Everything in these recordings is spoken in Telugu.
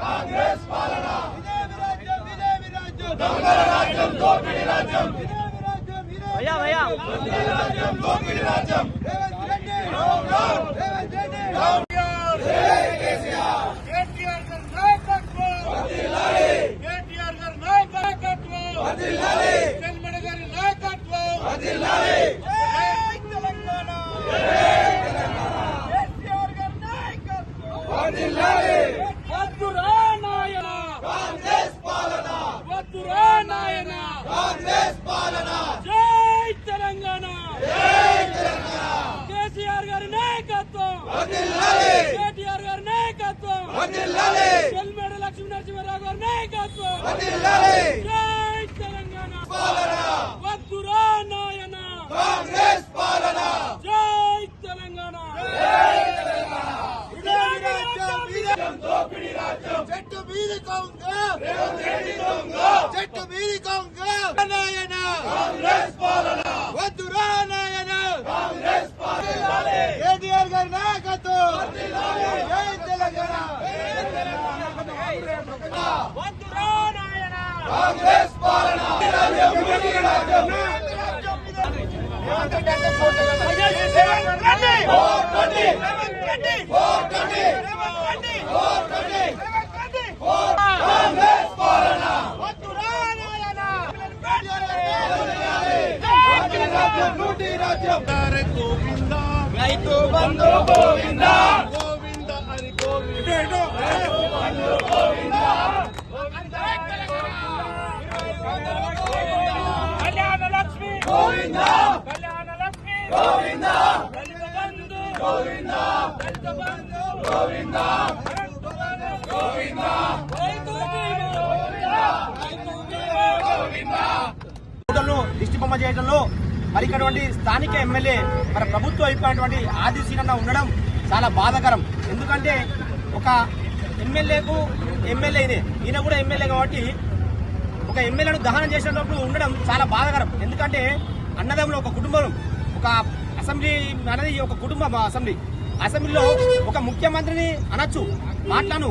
కాంగ్రెస్ పాలన దొంగల రాజ్యం దోపిడీ రాజ్యం రాజ్యం భయ్యా రాజ్యం దోపిడీ రాజ్యం రేవంత్ రెడ్డి రేవంత్ రెడ్డి కేటీఆర్ గారి నాయకత్వం కేటీఆర్ గారి నాయకత్వం తెల్మడ గారి నాయకత్వం జై తెలంగాణ కేసీఆర్ గారి నాయకత్వం వద్దురా నాయన కాంగ్రెస్ పాలన వద్దురా నాయన కాంగ్రెస్ పాలన జై తెలంగాణ కేసీఆర్ గారి నాయకత్వం వదిలాలి కేటీఆర్ గారి నాయకత్వం వదిలాలి లక్ష్మీ నరసింహారావు గారి నాయకత్వం వదిలాలి జై తెలంగాణ పాలన వద్దురా నాయన కాంగ్రెస్ పాలన జై తెలంగాణ ఇదేమి రాజ్యం ఇదేమి దోపిడీ రాజ్యం చెట్టు మీది కొంగ రేవంత్ రెడ్డి దొంగ చెట్టు మీది కొంగ నాయన కాంగ్రెస్ పాలన వద్దురా నాయన కాంగ్రెస్ పాలన కేటీఆర్ గారి నాయకత్వం జై తెలంగాణ వద్దురా నాయన కాంగ్రెస్ పాలన రాజ్యం దోపిడీ రాజ్యం ఓట్ రండి ఓట్ రండి ఓట్ రండి కాంగ్రెస్ పాలన దోపిడీ రాజ్యం లూటీ రాజ్యం గోవింద రైతు బంధు గోవిందా బొమ్మ చేయడంలో మరి ఇక్కడటువంటి స్థానిక ఎమ్మెల్యే మన ప్రభుత్వం అయిపోయినటువంటి ఆది సీనన్న ఉండడం చాలా బాధాకరం. ఎందుకంటే ఒక ఎమ్మెల్యేకు ఎమ్మెల్యే ఇదే. ఈయన కూడా ఎమ్మెల్యే కాబట్టి ఒక ఎమ్మెల్యేను దహనం చేసేటప్పుడు ఉండడం చాలా బాధాకరం. ఎందుకంటే అన్నదమ్ములు ఒక కుటుంబం ఒక అసెంబ్లీ అనేది ఒక కుటుంబం అసెంబ్లీ. అసెంబ్లీలో ఒక ముఖ్యమంత్రిని అనొచ్చు మాట్లాను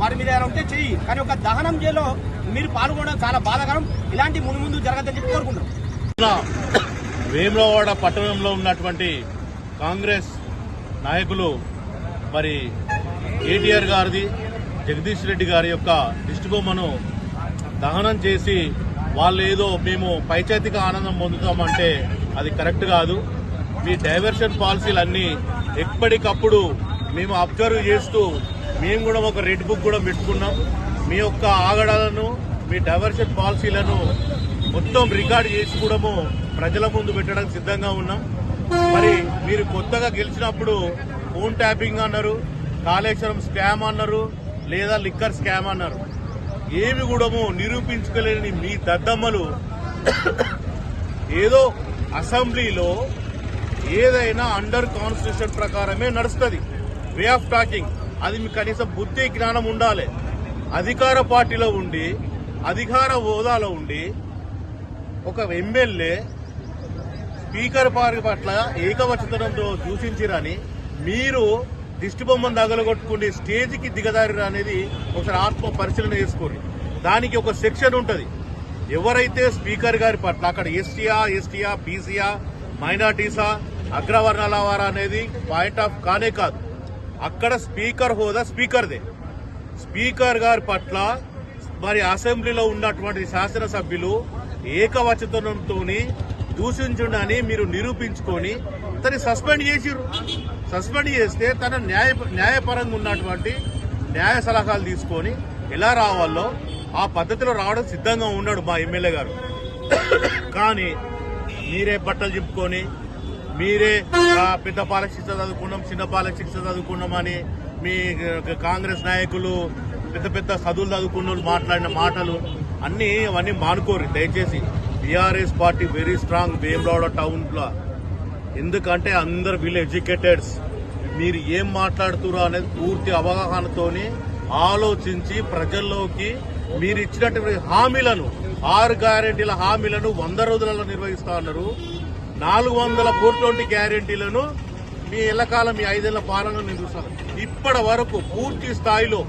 వారి మీద ఏమైనా ఉంటే చెయ్యి. కానీ ఒక దహనం చేయలో మీరు పాల్గొనడం చాలా బాధాకరం. ఇలాంటి ముందు ముందు జరగదని చెప్పి కోరుకుంటున్నాం. వేములవాడ పట్టణంలో ఉన్నటువంటి కాంగ్రెస్ నాయకులు మరి కేటీఆర్ గారిది జగదీష్ రెడ్డి గారి యొక్క దిష్టిబొమ్మను దహనం చేసి వాళ్ళు ఏదో మేము పైచేతిక ఆనందం పొందుతామంటే అది కరెక్ట్ కాదు. మీ డైవర్షన్ పాలసీలన్నీ ఎప్పటికప్పుడు మేము అబ్జర్వ్ చేస్తూ మేము కూడా ఒక రెడ్ బుక్ కూడా పెట్టుకున్నాం. మీ యొక్క ఆగడాలను మీ డైవర్షన్ పాలసీలను మొత్తం రికార్డ్ చేసి కూడా ప్రజల ముందు పెట్టడానికి సిద్ధంగా ఉన్నాం. మరి మీరు కొత్తగా గెలిచినప్పుడు ఫోన్ ట్యాపింగ్ అన్నారు. కాళేశ్వరం స్కామ్ అన్నారు లేదా లిక్కర్ స్కామ్ అన్నారు. ఏమి కూడా నిరూపించుకోలేని మీ దద్దమ్మలు ఏదో అసెంబ్లీలో ఏదైనా అండర్ కాన్స్టిట్యూషన్ ప్రకారమే నడుస్తుంది. Way of talking. అది మీకు కనీసం బుద్ధి జ్ఞానం ఉండాలి. అధికార పార్టీలో ఉండి అధికార హోదాలో ఉండి ఒక ఎమ్మెల్యే స్పీకర్ పార్టీ పట్ల ఏకవచనంతో దూషించిరని మీరు దిష్టిబొమ్మను తగలగొట్టుకునే స్టేజ్కి దిగదారి అనేది ఒకసారి ఆత్మ పరిశీలన చేసుకోండి. దానికి ఒక సెక్షన్ ఉంటుంది. ఎవరైతే స్పీకర్ గారి పట్ల అక్కడ ఎస్టీయా ఎస్టీయా బీసీయా మైనార్టీసా అగ్రవర్ణాల వారా అనేది పాయింట్ ఆఫ్ కానే కాదు. అక్కడ స్పీకర్ హోదా స్పీకర్దే. స్పీకర్ గారి పట్ల మరి అసెంబ్లీలో ఉన్నటువంటి శాసనసభ్యులు ఏకవచనంతో దూషించుండని మీరు నిరూపించుకొని అతని సస్పెండ్ చేసిరు సస్పెండ్ చేస్తే తన న్యాయ న్యాయపరంగా ఉన్నటువంటి న్యాయ సలహాలు తీసుకొని ఎలా రావాలో ఆ పద్ధతిలో రావడం సిద్ధంగా ఉన్నాడు మా ఎమ్మెల్యే గారు. కానీ మీరే బట్టలు చెప్పుకొని మీరే పెద్ద పాలక శిక్ష చదువుకున్నాం చిన్న పాలక శిక్ష చదువుకున్నామని మీ కాంగ్రెస్ నాయకులు పెద్ద పెద్ద చదువులు చదువుకున్న వాళ్ళు మాట్లాడిన మాటలు అన్నీ అవన్నీ మానుకోరు. దయచేసి BRS party very strong Vemulawada టౌన్లో ఎందుకంటే అందరు వీళ్ళు ఎడ్యుకేటెడ్స్. మీరు ఏం మాట్లాడుతున్నారు అనేది పూర్తి అవగాహనతోని ఆలోచించి ప్రజల్లోకి మీరు ఇచ్చినటువంటి హామీలను ఆరు గ్యారెంటీల హామీలను వంద రోజులలో నిర్వహిస్తా ఉన్నారు. నాలుగు వందల ఫోర్ గ్యారెంటీలను మీ ఎల్లకాలం మీ ఐదేళ్ళ పాలన నేను చూస్తాను ఇప్పటి వరకు పూర్తి స్థాయిలో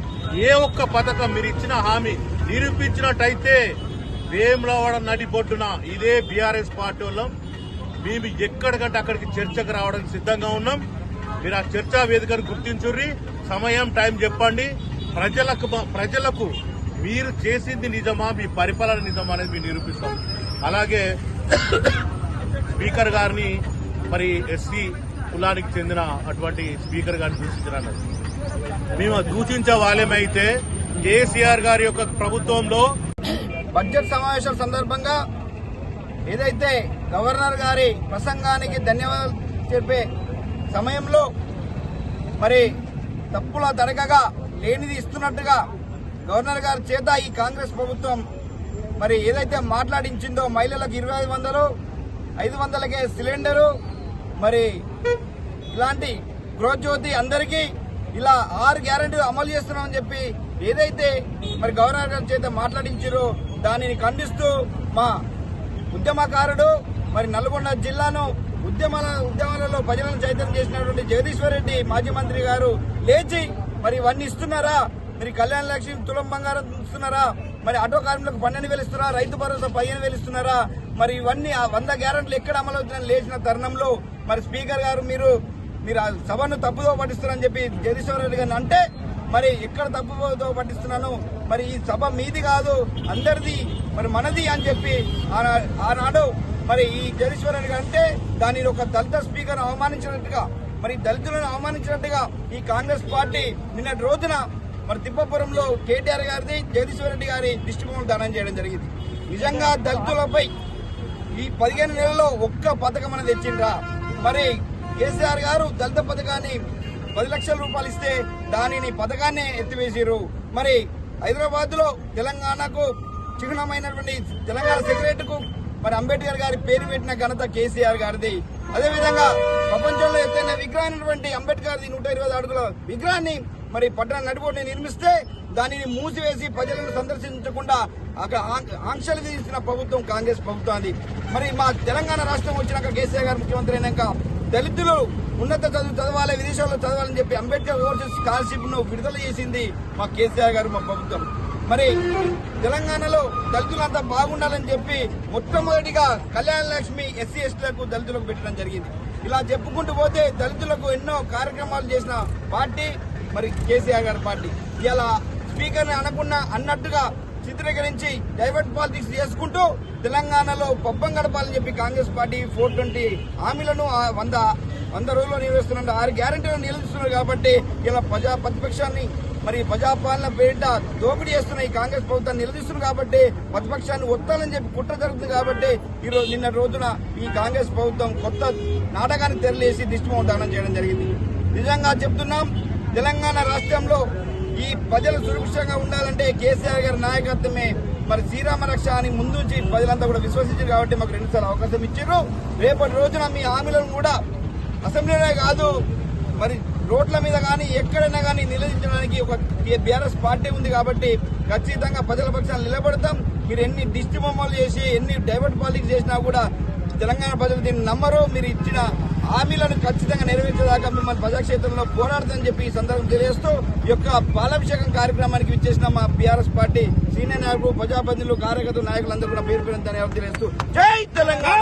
ఏ ఒక్క పథకం మీరు ఇచ్చిన హామీ నిరూపించినట్టయితే వేములవాడ నడిబొడ్డున ఇదే బీఆర్ఎస్ పార్టీ వాళ్ళం. మేము ఎక్కడికంటే అక్కడికి చర్చకు రావడానికి సిద్ధంగా ఉన్నాం. మీరు ఆ చర్చా వేదికను గుర్తించుర్రి. సమయం టైం చెప్పండి. ప్రజలకు ప్రజలకు మీరు చేసింది నిజమా మీ పరిపాలన నిజమా అనేది మేము నిరూపిస్తాం. అలాగే స్పీకర్ గారిని మరి ఎస్సీ కులానికి చెందిన అటువంటి స్పీకర్ గారిని దూషించడానికి మేము సూచించే వాళ్ళేమైతే కేసీఆర్ గారి యొక్క ప్రభుత్వంలో బడ్జెట్ సమావేశం సందర్భంగా ఏదైతే గవర్నర్ గారి ప్రసంగానికి ధన్యవాదాలు చెప్పే సమయంలో మరి తప్పుల తరగగా లేనిది ఇస్తున్నట్టుగా గవర్నర్ గారి చేత ఈ కాంగ్రెస్ ప్రభుత్వం మరి ఏదైతే మాట్లాడించిందో మహిళలకు ఇరవై ఐదు వందలు ఐదు వందలకే సిలిండరు మరి ఇలాంటి గృహజ్యోతి అందరికీ ఇలా ఆరు గ్యారెంటీ అమలు చేస్తున్నామని చెప్పి ఏదైతే మరి గవర్నర్ గారి చేత మాట్లాడించారో దానిని ఖండిస్తూ మా ఉద్యమకారుడు మరి నల్గొండ జిల్లాను ఉద్యమాల ఉద్యమాలలో ప్రజలను చైతన్యం చేసినటువంటి జగదీశ్వర్ రెడ్డి మాజీ మంత్రి గారు లేచి మరి ఇవన్నీ ఇస్తున్నారా? మరి కళ్యాణ లక్ష్మి తులం బంగారం ఇస్తున్నారా? మరి ఆటో కార్మికులకు పన్నెండు వేలు ఇస్తున్నారా? రైతు భరోసా పదిహేను వేలు ఇస్తున్నారా? మరి ఇవన్నీ ఆ వంద గ్యారెంట్లు ఎక్కడ అమలు అవుతుందని లేచిన తరుణంలో మరి స్పీకర్ గారు మీరు మీరు ఆ సభను తప్పుదో పట్టిస్తున్నారని చెప్పి జగదీశ్వర రెడ్డి గారిని అంటే మరి ఎక్కడ తప్పుతో పట్టిస్తున్నాను? మరి ఈ సభ మీది కాదు అందరిది మరి మనది అని చెప్పి ఆనాడు మరి ఈ జగదీశ్వర అంటే దానిని ఒక దళిత స్పీకర్ అవమానించినట్టుగా మరి దళితులను అవమానించినట్టుగా ఈ కాంగ్రెస్ పార్టీ నిన్నటి రోజున మరి తిప్పపురంలో కేటీఆర్ గారిది జగదీశ్వర రెడ్డి గారి దిష్టిబొమ్మలు దానం చేయడం జరిగింది. నిజంగా దళితులపై ఈ పదిహేను నెలల్లో ఒక్క పథకం అనేది తెచ్చిండ్రా? మరి కేసీఆర్ గారు దళిత పథకాన్ని పది లక్షల రూపాయలు ఇస్తే దానిని పథకాన్ని ఎత్తివేసారు మరి హైదరాబాద్లో తెలంగాణకు చిహ్నమైనటువంటి తెలంగాణ సెక్రటరీకు మరి అంబేద్కర్ గారి పేరు పెట్టిన ఘనత కేసీఆర్ గారిది. అదేవిధంగా ప్రపంచంలో ఎత్తైన విగ్రహమైనటువంటి అంబేద్కర్ నూట ఇరవై అడుగుల విగ్రహాన్ని మరి పట్టణ నడిబోడిని నిర్మిస్తే దానిని మూసివేసి ప్రజలను సందర్శించకుండా అక్కడ ఆంక్షలు విధించిన ప్రభుత్వం కాంగ్రెస్ ప్రభుత్వాన్ని. మరి మా తెలంగాణ రాష్ట్రం వచ్చినాక కేసీఆర్ గారు ముఖ్యమంత్రి అయినాక దళితులు ఉన్నత చదువు చదవాలి విదేశాల్లో చదవాలని చెప్పి అంబేద్కర్ ఓవర్సీస్ స్కాలర్షిప్ను విడుదల చేసింది మా కేసీఆర్ గారు మా ప్రభుత్వం. మరి తెలంగాణలో దళితులంతా బాగుండాలని చెప్పి మొట్టమొదటిగా కళ్యాణ లక్ష్మి ఎస్సీ ఎస్టీలకు దళితులకు పెట్టడం జరిగింది. ఇలా చెప్పుకుంటూ పోతే దళితులకు ఎన్నో కార్యక్రమాలు చేసిన పార్టీ మరి కేసీఆర్ గారి పార్టీ. ఇలా స్పీకర్ అనకుండా అన్నట్టుగా చిత్రీకరించి డైవర్ట్ పాలిటిక్స్ చేసుకుంటూ తెలంగాణలో పబ్బం గడపాలని చెప్పి కాంగ్రెస్ పార్టీ ఫోర్ ట్వంటీ హామీలను వంద వంద రోజుల్లో నిర్వహిస్తున్న ఆరు గ్యారంటీలను నిలుస్తున్నారు కాబట్టి ఇలా ప్రజా ప్రతిపక్షాన్ని మరి ప్రజాపాలన పేరిట దోపిడీ చేస్తున్న ఈ కాంగ్రెస్ ప్రభుత్వాన్ని నిలదీస్తున్నారు కాబట్టి ప్రతిపక్షాన్ని వత్తాలని చెప్పి కుట్ర జరుగుతుంది కాబట్టి ఈ రోజు నిన్న రోజున ఈ కాంగ్రెస్ ప్రభుత్వం కొత్త నాటకాన్ని తెరలేసి దిష్టిమో దానం చేయడం జరిగింది. నిజంగా చెప్తున్నాం తెలంగాణ రాష్ట్రంలో ఈ ప్రజలు సురక్షితంగా ఉండాలంటే కేసీఆర్ గారి నాయకత్వమే. మరి శ్రీరామ రక్ష అని ముందుంచి ప్రజలంతా కూడా విశ్వసించారు కాబట్టి మాకు రెండుసార్లు అవకాశం ఇచ్చారు. రేపటి రోజున మీ హామీలను కూడా అసెంబ్లీలో కాదు మరి రోడ్ల మీద కానీ ఎక్కడైనా కానీ నిలదించడానికి ఒక బీఆర్ఎస్ పార్టీ ఉంది కాబట్టి ఖచ్చితంగా ప్రజల పక్షాన్ని నిలబడతాం. మీరు ఎన్ని దిష్టి బొమ్మలు చేసి ఎన్ని డైవర్ట్ పాలిటిక్స్ చేసినా కూడా తెలంగాణ ప్రజలు దీన్ని నమ్మరు. మీరు ఇచ్చిన హామీలను ఖచ్చితంగా నెరవేర్చేదాకా మిమ్మల్ని ప్రజాక్షేత్రంలో పోరాడుతుందని చెప్పి ఈ సందర్భం తెలియజేస్తూ ఈ యొక్క పాలాభిషేకం కార్యక్రమానికి విచ్చేసిన మా బీఆర్ఎస్ పార్టీ సీనియర్ నాయకులు ప్రజాప్రతినిధులు కార్యకర్తలు నాయకులందరూ కూడా పేరు పేరు ధన్యవాదాలు తెలియజేస్తూ జై తెలంగాణ!